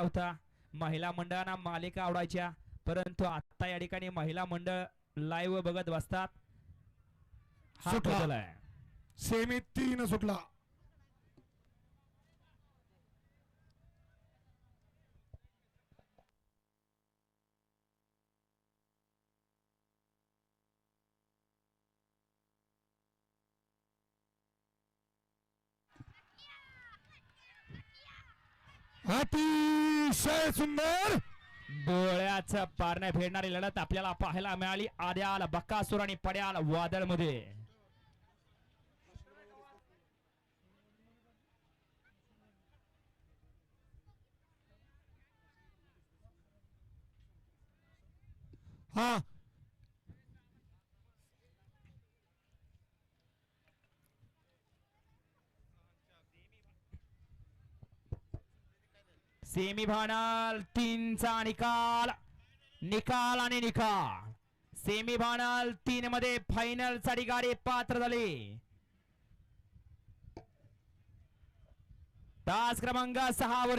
होता. महिला मंडळांना मालिका आवडायच्या परंतु आता या ठिकाणी महिला मंडळ लाईव्ह बघत बसतात. हा सुटला. बदल आहे. सेमी तीन सुटला. अतिशय सुंदर. डोळ्याचं पारण्या फेडणारी लढत आपल्याला पाहायला मिळाली आद्याल बक्कासूर आणि पड्याल वादळमध्ये हा सेमी फायनल तीनचा निकाल. निकाल आणि निकाल. सेमी फायनल तीन मध्ये फायनलसाठी गाडी पात्र झाले. तास क्रमांक सहा वर